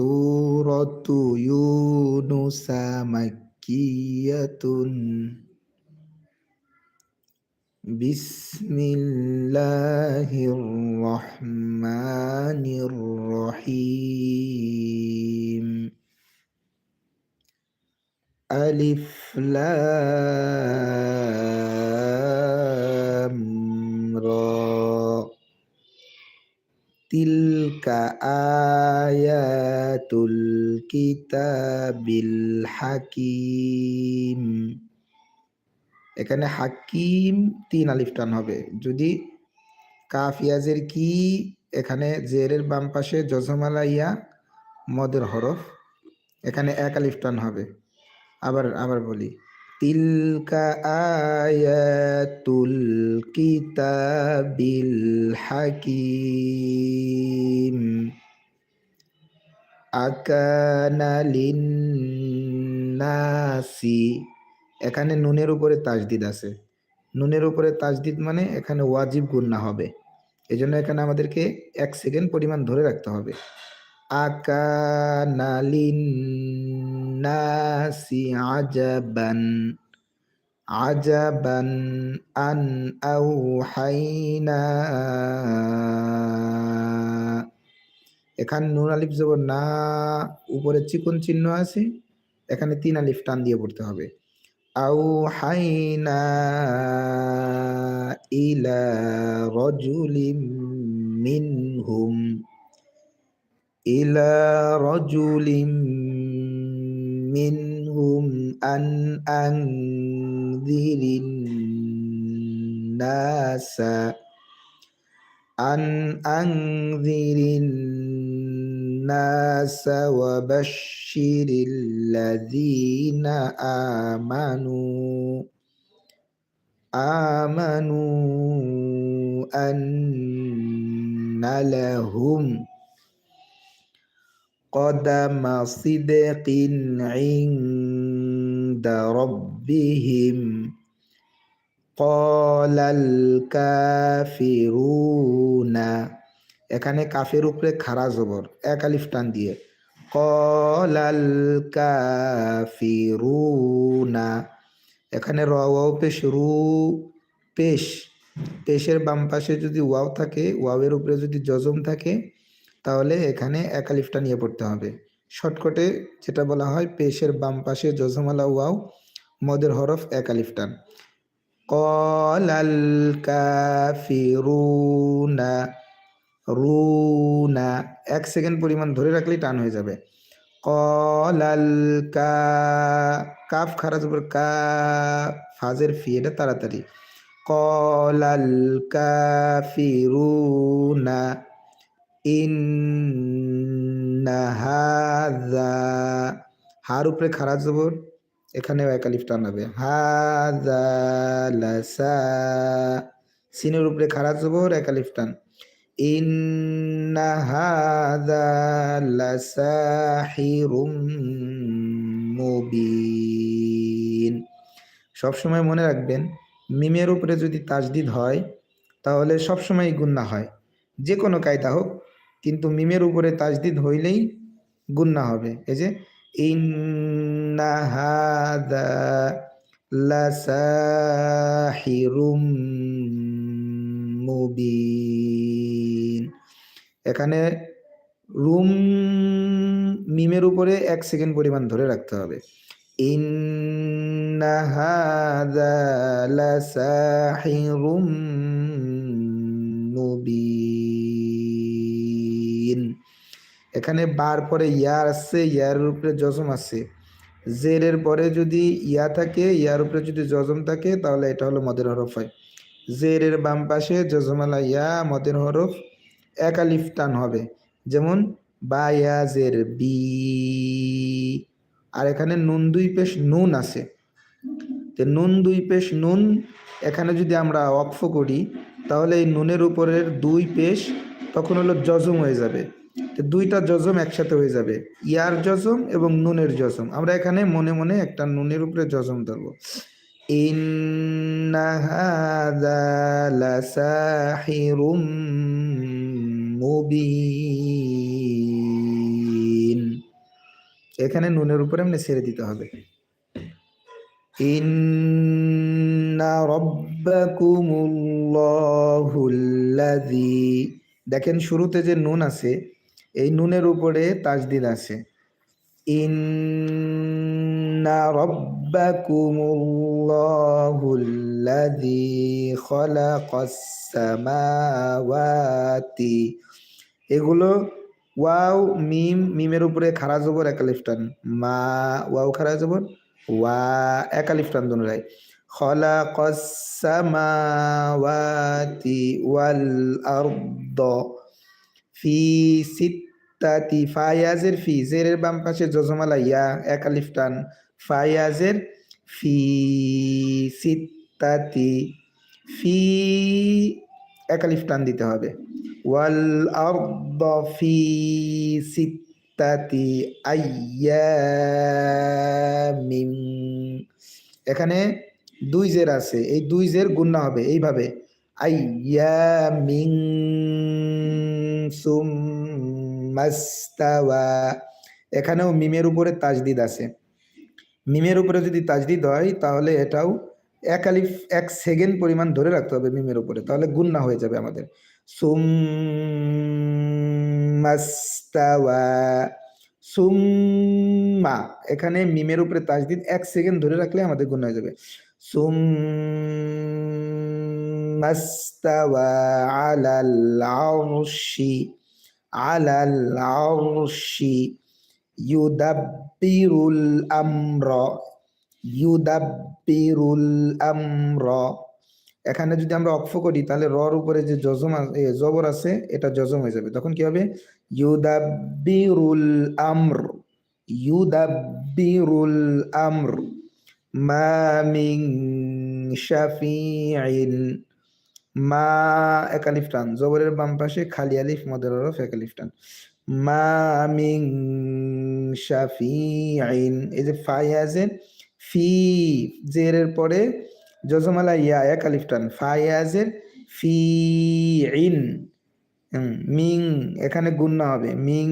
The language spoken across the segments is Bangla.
سورة يونس مكية. بسم الله الرحمن الرحيم. ألف لام را. تلك آيات কিতাবিল হাকিম। এখানে হাকিম তিন আলিফ টান হবে। যদি কাফিয়াজের কি, এখানে জেরের বাম পাশে জজমালা ইয়া, মদের হরফ, এখানে এক আলিফ টান হবে। আবার আবার বলি, তিলকা আয়াতুল কিতাবিল হাকিম। আকানা লিন্নাসি এখানে নুনের উপরে তাজদিদ আছে। নুনের উপরে তাজদিদ মানে এখানে ওয়াজিব গুন্না হবে। এই জন্য এখানে আমাদেরকে এক সেকেন্ড পরিমাণ ধরে রাখতে হবে। আকানালিন নাসি আজাবান। আজাবান আন আউহাইনা। এখানে নুন আলিফ যাব না, উপরে চিকন চিহ্ন আছে, এখানে তিন আলিফ টান দিয়ে পড়তে হবে। আউ হাইনা ইলা রজুলিম মিনহুম, ইলা রজুলিম মিনহুম আন আনদিরিন নাসা। أن أنذر الناس وبشر الذين آمنوا آمنوا أن لهم قدم صدق عند ربهم কলাল কাফিরুনা এখানে কাফের উপরে খারা জবর, এক আলিফ টান দিয়ে। কলাল কাফিরুনা এখানে র ওয়াও পেশ, রু পেশ। পেশের বাম পাশে যদি ওয়াও থাকে, ওয়াওয়ের উপরে যদি জজম থাকে, তাহলে এখানে এক আলিফটা নিয়ে পড়তে হবে। শর্টকটে যেটা বলা হয়, পেশের বাম পাশে জজমালা ওয়াও, মদের হরফ এক আলিফটান কলাল কাফিরুনা রুনা এক সেকেন্ড পরিমাণ ধরে রাখলেই টান হয়ে যাবে। কলাল কা কাফ খারাজ উপর কা, ফাজের ফি, এটা তাড়াতাড়ি। কলাল কাফিরুনা ইন্নাহাযা হার উপরে খারাজ জবর। এখানেও এক আলিফ টান হবে। হাজালাসা সিনের উপরে খারাপ জবর এক আলিফ টান। ইন্না হাযালাসাহিরুম মুবিন। সবসময় মনে রাখবেন, মিমের উপরে যদি তাজদিদ হয়, তাহলে সবসময় গুন্না হয়। যে কোনো কায়দা হোক, কিন্তু মিমের উপরে তাজদিদ হইলেই গুন্না হবে। এই যে إن هذا لساحر মুবিন এখানে রুম মিমের উপরে এক সেকেন্ড পরিমাণ ধরে রাখতে হবে ইন্না হাযা লাসাহিরুম মুবিন এখানে বার পরে ইয়ার আসছে ইয়ার উপরে জজম আছে জেরের পরে যদি ইয়া থাকে, ইয়ার উপরে যদি জজম থাকে, তাহলে এটা হলো মদের হরফ হয়। জেরের বাম পাশে জজমালা ইয়া, মদের হরফ এক আলিফ টান হবে। যেমন, বা ইয়া জের বি। আর এখানে নুন দুই পেশ নুন আছে। তো নুন দুই পেশ নুন, এখানে যদি আমরা অক্ফ করি, তাহলে এই নুনের উপরের দুই পেশ তখন হলো জজম হয়ে যাবে। দুইটা জজম একসাথে হয়ে যাবে। ইয়ার জজম এবং নুনের জজম। আমরা এখানে মনে মনে একটা নুনের উপরে জজম ধরবো। এখানে নুনের উপরে এমনি ছেড়ে দিতে হবে। দেখেন শুরুতে যে নুন আছে এই নুনের উপরে তাজদিদ আছে। এগুলো ওয়াও, মিম, মিমের উপরে খারা জবর একালিফ টান মা, ওয়াও, খারা জবর, ওয়া একালিফ টান দুনরাই খলাকাস সামাওয়াতি ওয়াল আরদ ফি সিত্তাতি ফায়াজের ফি, জেরের বাম পাশে জজমালা ইয়া একালিফ টান। ফায়াজের ফি সিত্তাতি ফি একালিফ টান দিতে হবে। ওয়াল আরদ ফি সিত্তাতি আইয়ামিন এখানে দুই জের আছে, এই দুই জের গুণনা হবে, এইভাবে। আইয়ামিন সুম্মাস্তাওয়া। এখানেও মিমের উপরে তাজদিদ আছে। মিমের উপরে যদি তাজদিদ হয়, তাহলে এটাও এক আলিফ, এক সেকেন্ড পরিমাণ ধরে রাখতে হবে মিমের উপরে, তাহলে গুন্না হয়ে যাবে আমাদের। সুম্মাস্তাওয়া। সুম্মা, এখানে মিমের উপরে তাজদিদ এক সেকেন্ড ধরে রাখলে আমাদের গুণ হয়ে যাবে। সুম্মাস্তাওয়া আলাল আরশি আলাল আরশি ইউদাব্বিরুল আমরা ইউদাব্বিরুল আমরা এখানে যদি আমরা অক্ষ করি, তাহলে রর উপরে যে জজম জবর আছে, এটা জজম হয়ে যাবে। তখন কি হবে? ইউদাব্বিরুল আমর ইউদাব্বিরুল আমর। মা মিন শাফিঈন মা একালিফ টান, জবরের বাম পাশে খালি আলিফ, মদের হরফ একালিফ টান। মা মিন শাফিঈন, এই যে ফায়াজের ফি জেরের পরে জজমালা, ইয়া, এক আলিফ টান। ফায়াজের ফি, ইন মিং, এখানে গুন্না হবে। মিং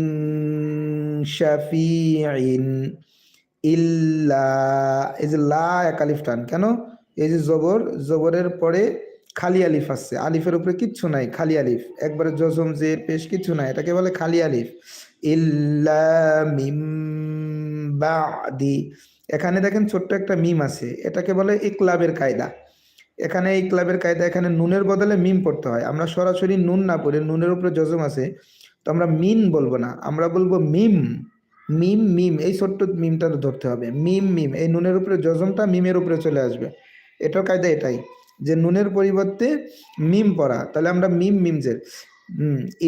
শাফিঈন, ইল্লা, এই যে লা, এক আলিফ টান। কেন? এই যে জবর, জবরের পরে খালি আলিফ আসছে। আলিফের উপরে কিচ্ছু নাই, খালি আলিফ। একবারে জজম জের পেশ কিচ্ছু নাই, এটাকে বলে খালি আলিফ। বাদি। এখানে দেখেন ছোট্ট একটা মিম আছে, এটাকে বলে ইকলাবের কায়দা। এখানে এই ক্লাবের কায়দা, এখানে নুনের বদলে মিম পড়তে হয়। আমরা সরাসরি নুন না পড়ে নুনের উপরে জজম আছে, তো আমরা মিন বলব না। আমরা বলব মিম মিম মিম। এই ছোট্ট মিমটা ধরতে হবে। মিম মিম। এই নুনের উপরে জজমটা মিমের উপরে চলে আসবে। এটার কায়দা এটাই। যে নুনের পরিবর্তে মিম পড়া, তাহলে আমরা মিম মিম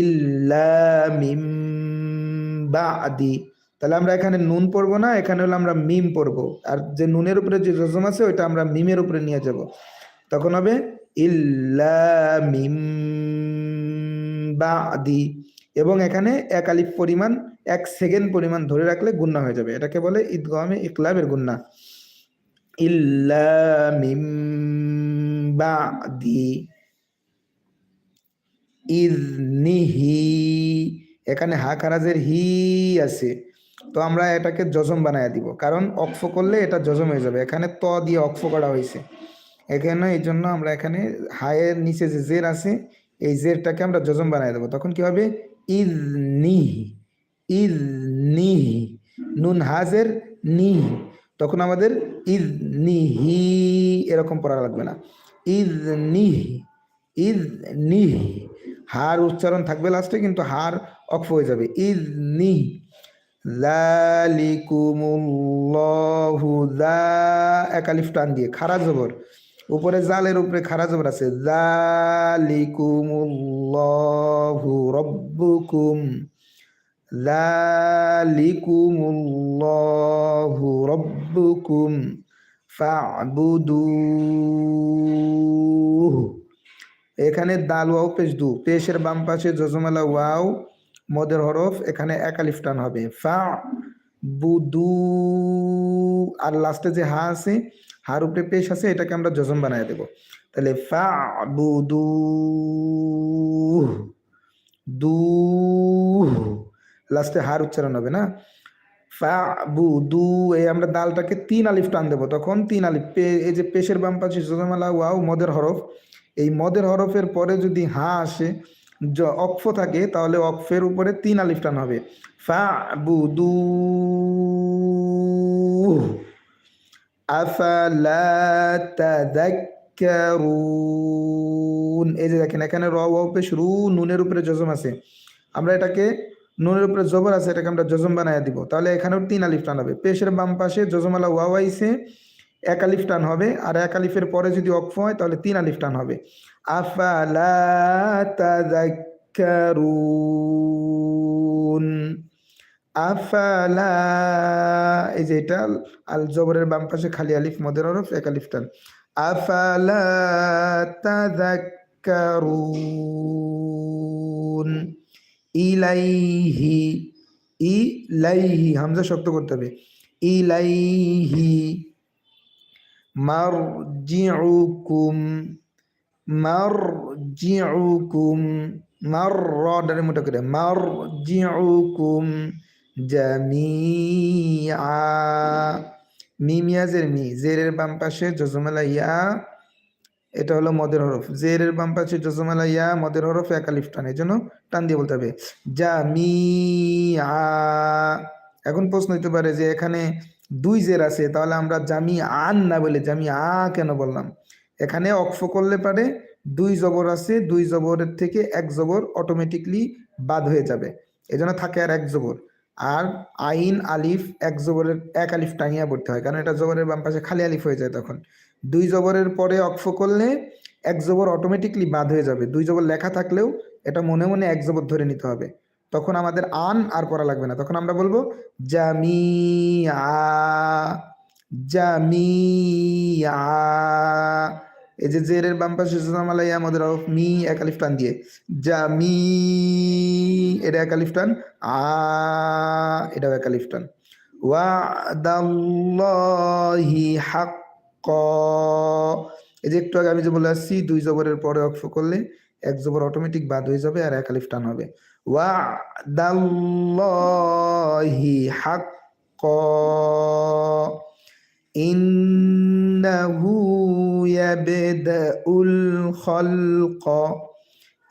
ইল্লা মিম বাদি। তাহলে আমরা এখানে নুন পড়ব না, এখানে হলো আমরা মিম পড়ব। আর যে নুনের উপরে যে জজম আছে, ওইটা আমরা মিমের উপরে নিয়ে যাব। তখন হবে মিম বাদি। এবং এখানে এক আলিফ পরিমাণ, এক সেকেন্ড পরিমাণ ধরে রাখলে গুন্না হয়ে যাবে। এটাকে বলে ঈদগামে ইকলাবের গুন্না। ইল্লা মিম বাদি ইজনিহি এখানে হা খারাজের হি আছে। তো আমরা এটাকে জজম বানায় দিব। কারণ অক্ফ করলে এটা জজম হয়ে যাবে। এখানে ত দিয়ে অক্ফ করা হয়েছে। এখানে এই জন্য আমরা এখানে হায়ের নিচে যে জের আছে, এই জেরটাকে আমরা জজম বানায় দেবো। তখন কি হবে? ইজ নিহি ইজ নিহি নুন হাজের নি তখন আমাদের ইজ নিহি এরকম পড়া লাগবে না। ইজ নিহি ইজ নিহি হার উচ্চারণ থাকবে লাস্টে কিন্তু হার অক্ষ হয়ে যাবে। ইজ নিহি জালিকুমুল্লাহু যা একালিফ টান দিয়ে, খারা জবর। উপরে জালের উপরে খারা জবর আছে। জালিকুমুল্লাহু রব্বুকুম জালিকুমুল্লাহু রব্বুকুম। এখানে দাল, ওয়াও, পেশ দু। পেশের বাম পাশে জজমালা ওয়াও, মদের হরফ, এখানে একালিফ টান হবে। ফা বুদু আর লাস্টে যে হা আছে, হার উপরে পেশ আছে, এটাকে আমরা জজম বানায় দেব। তাহলে ফা বুদু দু লাস্টে হার উচ্চারণ হবে না? ফা বু দু এই আমরা দালটাকে তিন আলিফ টান দেবো। তখন তিন আলিফ, পে, এই যে পেশের বাম পাশে জজমালা, ওয়াও, মদের হরফ। এই মদের হরফের পরে যদি হা আসে অক্ফ থাকে, তাহলে অক্ফের উপরে তিন আলিফ টান হবে। ফা বু দু আফালা তাযাক্কারুন। এই যে দেখেন, এখানে র, ওয়াও পেশ রু নুনের উপরে জজম আছে। আমরা এটাকে নুনের উপরে জবর আছে, এটাকে আমরা জজম বানায় দিব। তাহলে এখানেও তিন আলিফ টান হবে। পেশের বাম পাশে জজমালা ওয়াও আইছে, এক আলিফ টান হবে। আর এক আলিফের পরে যদি অক্ফ হয়, তাহলে তিন আলিফ টান হবে। আফালা তাযাক্কারুন। আফালা, এই যে এটা, আল জবরের বাম পাশে খালি আলিফ, মদের হরফ এক আলিফ টান। আফালা তাযাক্কারুন। ইলাইহি ইলাইহি, হামজা শক্ত করতে হবে। ইলাইহি, মারজিউকুম মারজিউকুম মার ডানে মোটা করে, মারজিউকুম জামিআ। মিমিয়া জের মি, জেরের বাম পাশে জজমালা ইয়া এটা হলো মদের হরফ। জেরের বাম পাশে জজমালা ইয়া, মদের হরফ এক আলিফ টান, এই জন্য টান দিয়ে বলতে হবে। জামিআ এখন প্রশ্ন হইতে পারে যে এখানে দুই জের আছে, তাহলে আমরা জামি আন না বলে জামি আ কেন বললাম? এখানে অক্ফ করলে পারে, দুই জবর আছে, দুই জবরের থেকে এক জবর অটোমেটিকলি বাদ হয়ে যাবে। এজন্য থাকে আর এক জবর। আর আইন, আলিফ, এক জবরের, এক আলিফ টানিয়া পড়তে হয়, কারণ এটা জবরের বাম পাশে খালি আলিফ হয়ে যায় তখন। দুই জবরের পরে অক্ফ করলে এক জবর অটোমেটিকলি বাদ হয়ে যাবে। দুই জবর লেখা থাকলেও এটা মনে মনে এক জবর ধরে নিতে হবে। তখন আমাদের আন আর পড়া লাগবে না। তখন আমরা বলব, জামিয়া জামিয়া। এই যে জেরের বাম পাশে আমাদের হরফ মি, এক আলিফ টান দিয়ে। জামি এটা এক আলিফ টান। আ, এটাও এক আলিফ টান। ওয়াদাল্লাহি হাক্ক। এই যে একটু আগে আমি যে বলে আসছি, দুই জবরের পরে অক্ষ করলে এক জবর অটোমেটিক বাদ হয়ে যাবে আর এক আলিফ টান হবে। ওয়াদাল্লাহি হাক্ক। ইন্নাহু ইয়াবদাউল খালক।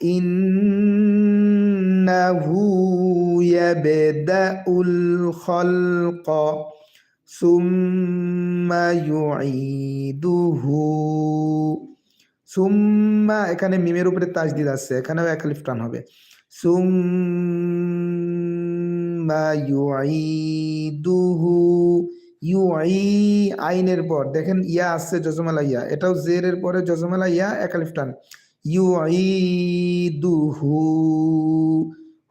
ইন্নাহু ইয়াবদাউল খালক। সুম্মা ইউঈদুহু। সুম্মা, এখানে মিমের উপরে তাজ তাজদিদ আছে, এখানেও এক আলিফ টান হবে। সুম্মা ইউঈদুহু। ইউঈ, আইনের পর, দেখেন ইয়া আসছে জজমালা ইয়া, এটাও জেরের পরে জজমালা ইয়া, এক আলিফ টান। ইউঈদুহু।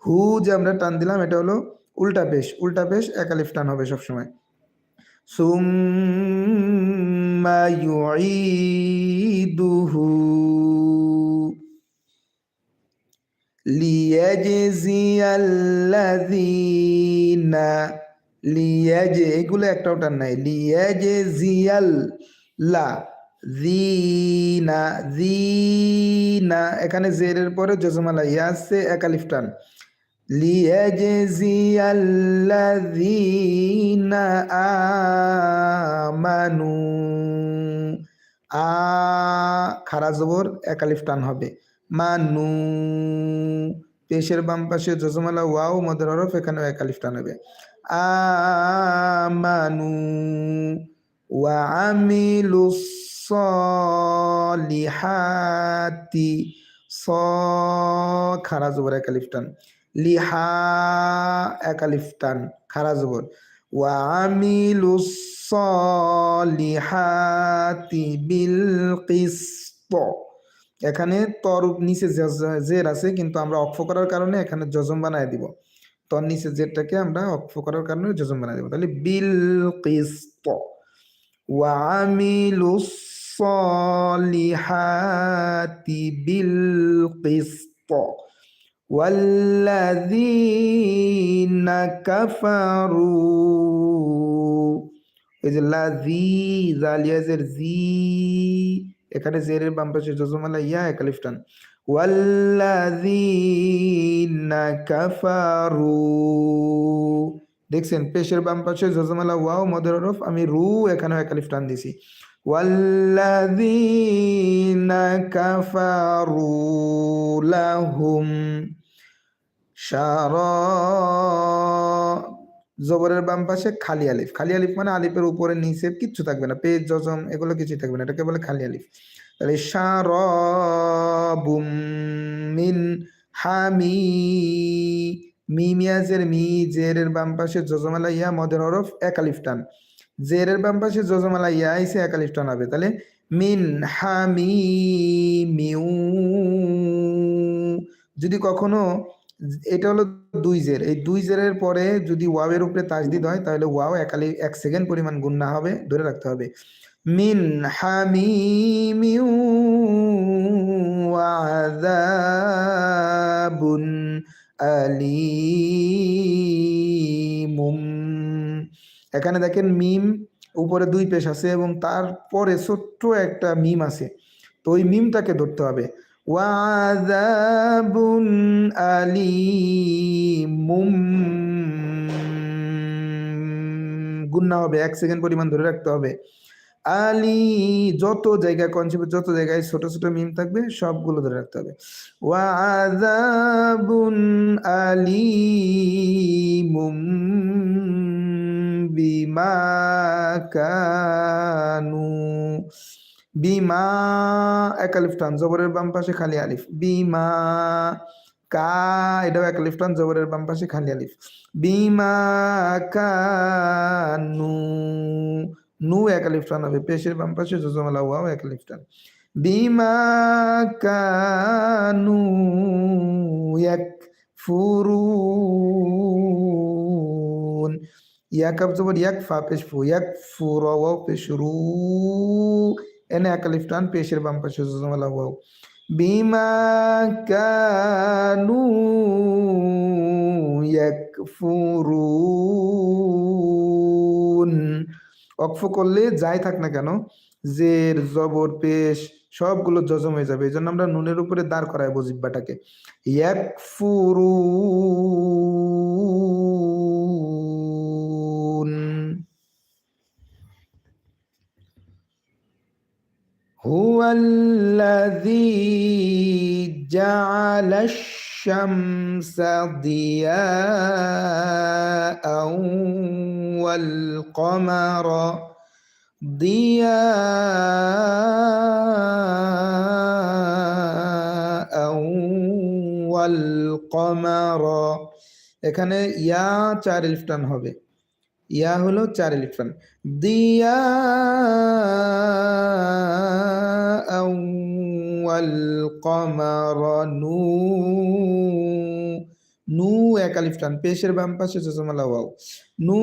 হু যে আমরা টান দিলাম, এটা হলো উল্টা পেশ উল্টা পেশ একালিফ টান হবে সবসময়। এগুলো একটাও টান নাই লিয়াজজিয়াল লা জিনা জিনা এখানে জেরের পরে জজমালা ইয়া আছে এক আলিফ টান লিয়াজজিয়াল্লাযীনা আমানু আ, খারা জবর, এক আলিফ টান হবে। মানু, পেশের বাম পাশে জজমালা ওয়াও, মদের হরফ, এখানেও এক আলিফ টান হবে। আমানু, ওয়া আমিলুস সলিহাতি, স, খারা জবর, এক আলিফ টান। লিহা এক আলিফ টান খারা জবর ওয়া আমিলুস সলিহাতি বিল কিসত এখানে তর নিচে জে- জের আছে কিন্তু আমরা অক্ষ করার কারণে এখানে জজম বানায় দিব তর নিচে জেরটাকে আমরা অক্ষ করার কারণে জজম বানায় দিব তাহলে বিল কিসত وعملوا الصالحات بالقسط والذين كفروا এই যে লাজি জালিয়াজের জি এখানে জেরের বাম পাশে জজমালা ইয়া একালিফ টান ওয়াল্লাযীনা কাফারু দেখছেন পেশের বাম পাশে জজমালা ওয়াও মদের হরফ আমি রু এখানেও একালিফ টান দিছি ওয়াল্লাযীনা কাফারু লাহুম শারা জবরের বাম পাশে খালি আলিফ। খালি আলিফ মানে আলিফের উপরে নিচে কিচ্ছু থাকবে না। পেজ, জজম, এগুলো কিছুই থাকবে না। এটাকে বলে খালি আলিফ। তাহলে শারাবুম মিন হামি। মিমিয়াজের মি, জেরের বাম পাশে জজমালা ইয়া, মদের হরফ এক আলিফ টান। জেরের বাম পাশে জজমালা ইয়া আইসে এক আলিফ টান হবে। তাহলে মিন হামি, মিউ। যদি কখনো এটা হলো দুই জের। এই দুই জেরের পরে যদি ওয়াওয়ের উপরে তাজদিদ হয়, তাহলে ওয়াও একালি এক সেকেন্ড পরিমাণ গুন্না হবে, ধরে রাখতে হবে। মিন হামিমিউ ওয়াযাবুন আলিমুম। এখানে দেখেন মিম উপরে দুই পেশ আছে এবং তারপরে ছোট্ট একটা মিম আছে। তো ওই মিমটাকে ধরতে হবে। ওয়াযাবুন আলিমুম গুন্না হবে এক সেকেন্ড পরিমাণ ধরে রাখতে হবে। আলি, যত জায়গায় কনসেপ্ট যত জায়গায় ছোট ছোট মিম থাকবে, সবগুলো ধরে রাখতে হবে। ওয়াযাবুন আলিমুম বিমা কানু। বিমা এক আলিফ টান জবরের বাম পাশে খালি আলিফ। বিমা, কা, এটাও এক আলিফ জবরের বাম পাশে খালি আলিফ। বিমা কানু নু এক আলিফ টান হবে, পেশের বাম পাশে জজমালা ওয়াও এক আলিফ টান বিমা কানু এক, ফুরুন। ইয়াকাব জবর, ইয়াক ফা, পেশ ফু, ইয়াক ফুর ওয়াও পেশ রু। এনে এক আলিফ টান, পেশের বাম পাশে জজমালা, ওয়াও। বিমা কানু করলে যাই থাক না কেন, জের, জবর, পেশ, সবগুলো জজম হয়ে যাবে। এই জন্য আমরা নুনের উপরে দাঁড় করাই বজিব্বাটাকে ইয়াকফুরুন। الذي جعل الشمس ضياء والقمر ضياء والقمر এখানে ইয়া চার ইলফটান হবে ইয়া হলো চার ইলেকট্রন। দিয়া কমার নু নু এক ইলেকট্রন পেশের বাম পাশে সুষমালা ওয়াও। নু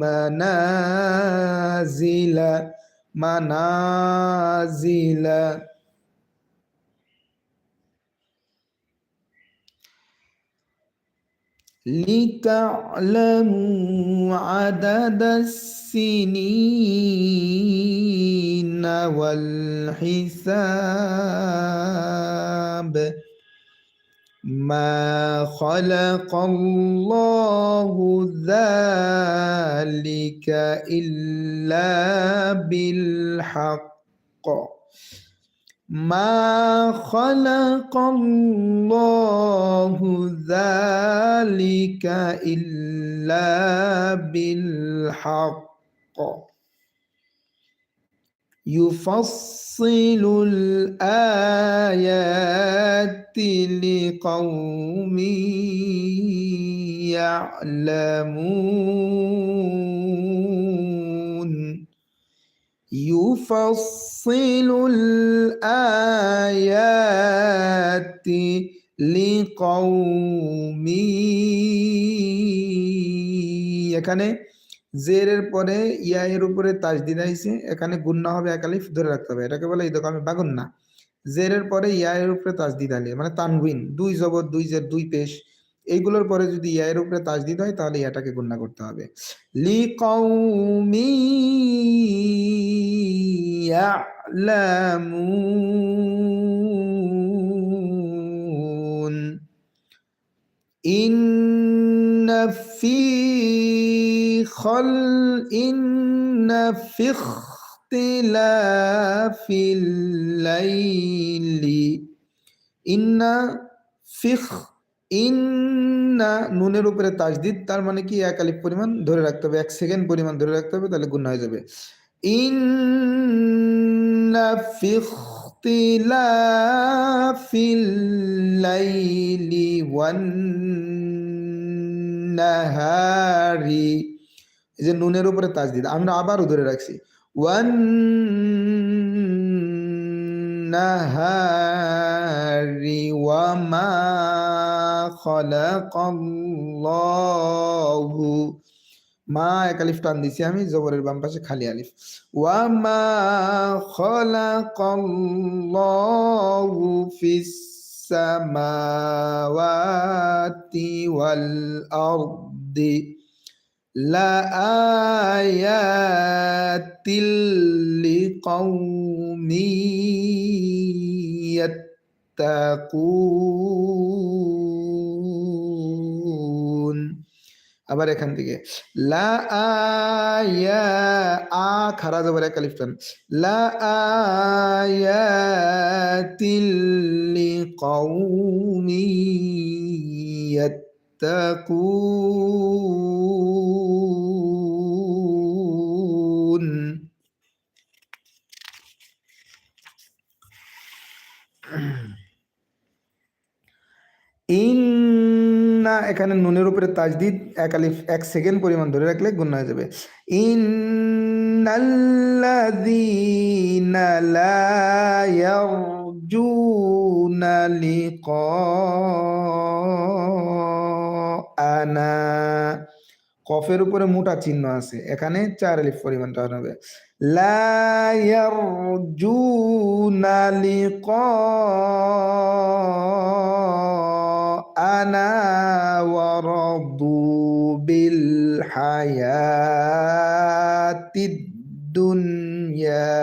মানা জিলা মানা জিলা لتعلموا عدد السنين والحساب ما خلق الله ذلك إلا بالحق. ما خلق الله ذلك إلا بالحق. يفصل الآيات لقوم يعلمون. يفصل الآيات لقوم এখানে জেরের পরে ইয়া এর উপরে তাজদিদ আইছে এখানে গুন্না হবে একালিফ ধরে রাখতে হবে এটাকে বলে এই আমি বাগুন্না জেরের পরে ইয়া এর উপরে তাজদিদ আলি মানে তানউইন দুই জবর দুই জের দুই পেশ এইগুলোর পরে যদি ইয়া এর উপরে তাজদিদ হয় তাহলে ইয়াটাকে গুন্না করতে হবে লি কৌমি إن في خل إن في اختلاف الليل إن ফিখ ইন্না নুনের উপরে তাজদিদ তার মানে কি এক আলিফ পরিমাণ ধরে রাখতে হবে এক সেকেন্ড পরিমাণ ধরে রাখতে হবে তাহলে গুণ হয়ে যাবে ইন্না ইখতিলাফিল লাইলি ওয়ান নাহারি এই যে নুনের উপরে তাজদিদ, আমরা আবারও ধরে রাখছি। ওয়ান নাহারি ওয়ামা খলাকাল্লাহু মা এক আলিফ টান দিছি আমি জবরের বাম পাশে খালি আলিফ ওয়া মা খালাকাল্লাহু ফিস সামাওয়াতি ওয়াল আরদি لآيات لقوم يتقون আবার এখান থেকে। লা আয়া আ খারা যাবার এক আলিফ টান। লা আয়াতিল লিকাউমি ইয়াত্তাকুন। ইন্না এখানে নুনের উপরে তাজদিদ এক আলিফ, এক সেকেন্ড পরিমাণ ধরে রাখলে গুণ হয়ে যাবে। ইন্নাল্লাযীনা ইয়ারজুনা লিকাআনা। কফের উপরে মোটা চিহ্ন আছে এখানে চার আলিফ পরিমাণটা হবে লা ইয়ারজুনা লিকাআনা ওয়া রাদু বিল হায়াতিদ দুনিয়া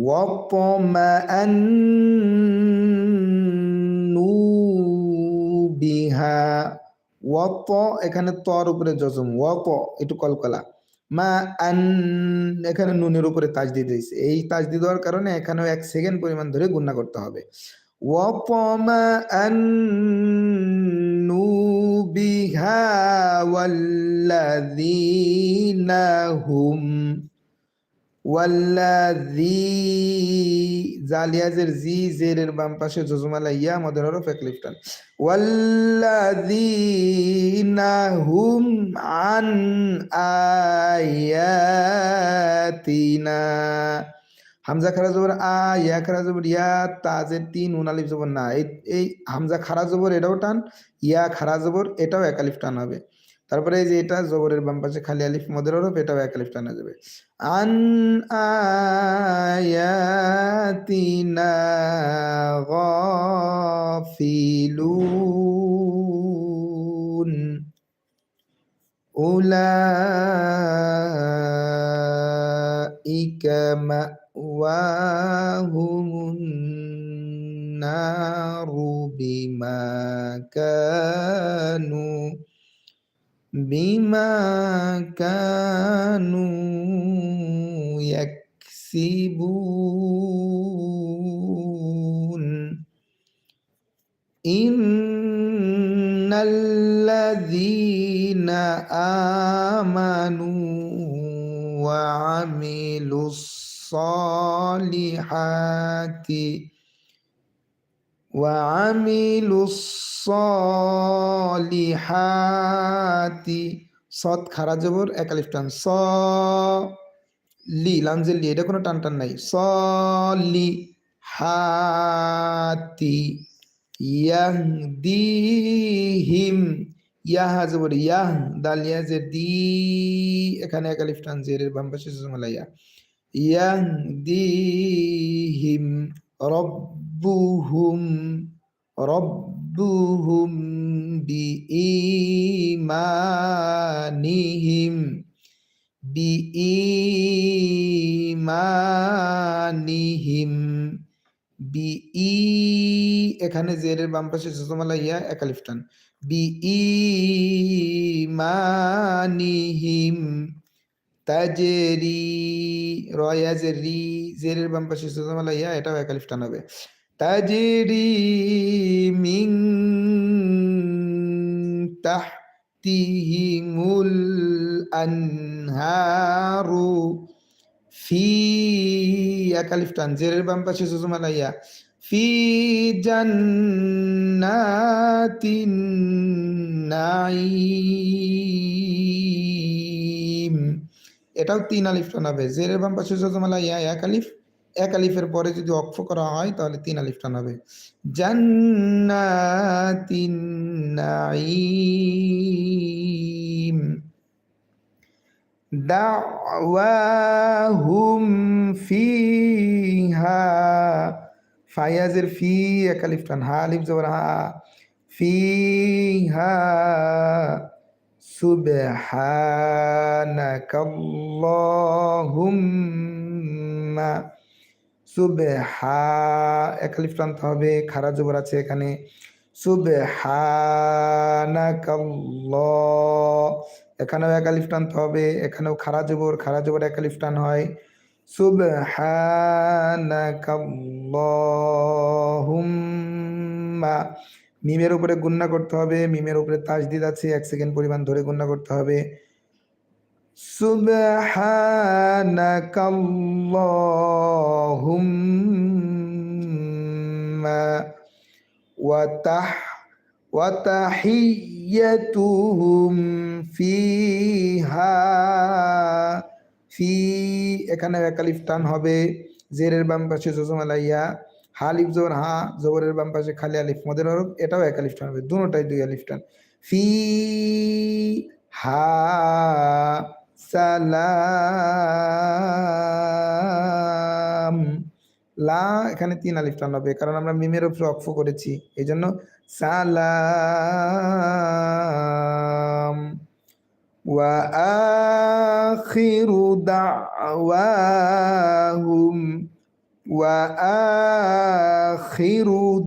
واطمأنوا বিহা ওয়াপ, এখানে তর উপরে জজম প একটু কলকলা। মা আন, এখানে নুনের উপরে তাজ দিয়ে দিয়েছে এই তাজ দিয়ে দেওয়ার কারণে এখানেও এক সেকেন্ড পরিমাণ ধরে গুণনা করতে হবে। ওয়াপ, মা আন, নু বিহা ওয়াল্লাযীনা হুম। জি ইয়া হুম আন হামজা খারা জবর আ, ইয়া খারা জবর ইয়া তাজের তিন উন আলিফ জবর না। এই এই হামজা খারা জবর এটাও টান, ইয়া খারা জবর এটাও একালিফ টান হবে। তারপরে এই যে এটা, জবরের বাম পাশে খালি আলিফ, মদের ওরফ এটাও এক আলিফ টানা যাবে। আন আয়াতিনা গাফিলুন। উলাইকা মাওয়াহুমুন নারু বিমা بما كانوا يكسبون. إن الذين آمنوا وعملوا الصالحات وعملوا الصالحات সৎ খারা জবর এক আলিফ টান স লি লামজের লি এটা কোনো টান টান নাই স লি হাতি ইয়াহদিহিম ইয়াহা জবর ইয়াহ দালিয়া যে দি এখানে এক আলিফ টান জেরের বাম পাশে সুজমালা ইয়া ইয়াহদিহিম রব্বুহুম রব্বুহুম বিঈমানিহিম বিঈমানিহিম বি ই এখানে জেরের বাম পাশে জজমালা ইয়া একালিফ টান। বি ই মানিহিম তাজেরি রয়া যে রি জেরের বাম পাশে জজমালা ইয়া এটাও একালিফ হবে। তাহতিহিমুল আনহারু ফি একালিফ টান, জেরের বাম পাশে জজমালা ইয়া ফি জান্নাতিন নাঈম। এটাও তিন আলিফ টান হবে, জেরের বাম পাশে জজমালা ইয়া এক আলিফ এক আলিফের পরে যদি অক্ষ করা হয়, তাহলে তিন আলিফ টান হবে। জান্নাতিন নাঈম। দাওয়াহুম ফিহা। ফায়াজের ফি এক আলিফ টান। হা, আলিফ জবর হা। ফিহা। সুবহানাকাল্লাহুম্মা। সুবহা এক আলিফ টানতে হবে, খারা জবর আছে এখানে। সুবহানাকাল্লাহ। এখানেও এক আলিফ টানতে হবে, এখানেও খারা জবর খারা জবর এক আলিফ টান হয়। সুবহানাকাল্লাহুম্মা। মিমের উপরে গুন্না করতে হবে, মিমের উপরে তাজদিদ আছে, এক সেকেন্ড পরিমাণ ধরে গুন্না করতে হবে। সুবহানাকাল্লাহুম্মা ওয়া তাহ ওয়া তাহিয়াতুহুম ফিহা ফি এখানে একালিফ টান হবে। জেরের বাম পাশে জজমালা ইয়া হালিফ জবর হা জবরের বাম পাশে খালি আলিফ। মদের হরফ, এটাও এক টান হবে। দুটোটাই দুই আলিফ টান। ফি হা সালাম। লা, এখানে তিন আলিফ টান হবে, কারণ আমরা মিমের উপরে অক্ষ করেছি এই জন্য সালাম। ওয়া আখিরু দাওয়াহুম, ওয়া